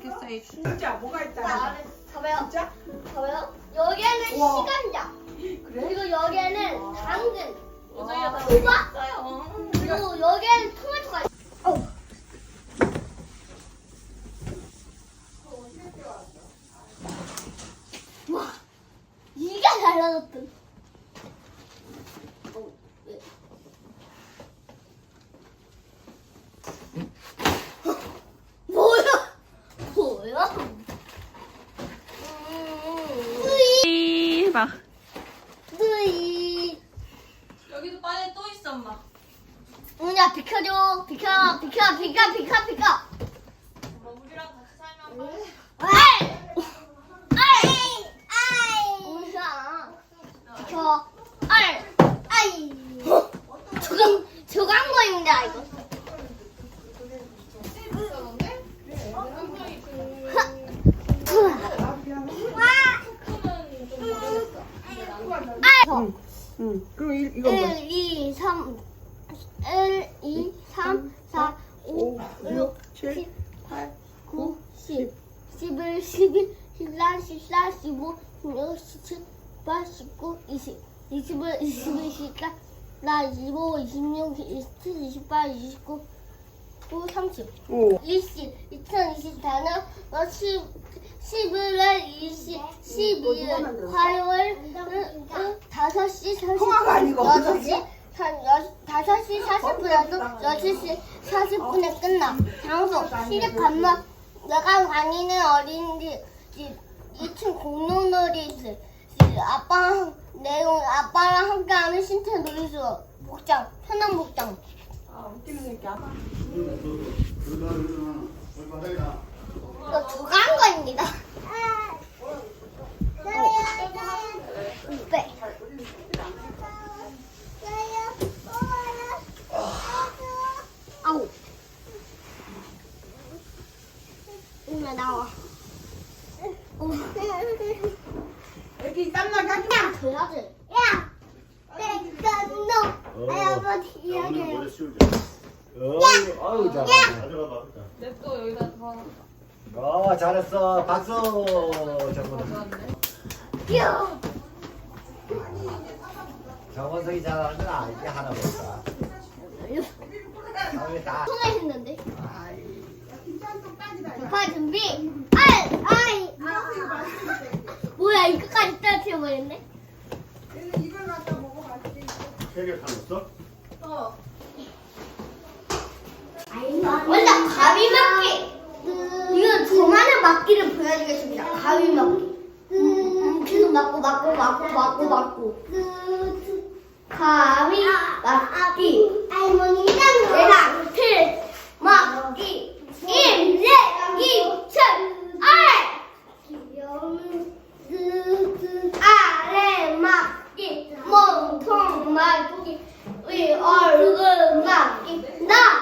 진짜 뭐가 있다. 봐봐요. 진짜? 봐봐요. 여기에는 우와. 시간자. 그래? 그리고 여기에는 당근. 다 수박. 먹었어요. 그리고 여기에는 토마토가 있어. 어. 와, 이게 달라졌던. 어, 예. 뭐야? 음, 봐. 으이. 여기도 빨리 또 있어, 엄마. 은야 비켜줘. 비켜 비켜 비켜 비켜 비켜. 엄마 우리랑 같이 살면 아이! 아이! 아이! 은야. 비켜. 아이! 아이! 저거 한 거입니다 이거 와 응. 그럼 이, 이거 뭐야? 1, 2, 3, 1, 2, 3, 4, 5, 6, 7, 8, 9, 10, 11, 12, 13, 14, 15, 16, 17, 18, 19, 20, 21, 22, 23, 25, 26, 27, 28, 29, 30. 오. 20, 2024년 10, 11월 20, 12일 화요일 5시 통화가 아니고 40분 5시 40분에서 6시 40분에 끝나. 장소 시립 간만 내가 다니는 어린이집 2층 공룡놀이 있어. 아빠랑 내용 아빠랑 함께하는 신체 놀이수 복장 편한 복장. 아, 웃기는 알아? 이거 누가 한 거입니다. 네. 아우. 오늘 나와. 애기 땀나게 하지 마. 줘야지. 야, 내가 너. 아, 아버지 이야기해요. 어우 잘한다. 가져가봐. 냅둬 여기다 더어 잘했어. 박수. 정원. 가져왔네. 정원석이 잘하는 건 알지 하나 보다. 여기 다. 손을 했는데. 자 준비. 아이, 아이. 뭐야 버렸네. 얘는 이걸 갖다 먹어봤지. 세개 타먹었어? 먼저 가위 막기. 이거 저만의 막기를 보여주겠습니다. 가위 막기. 음, 계속 막고 막고 막고 막고 막고. 가위 막기. 대상 틀 막기. 임세 이천 알. 아래 막기 몸통 막기 위 얼굴 막기 나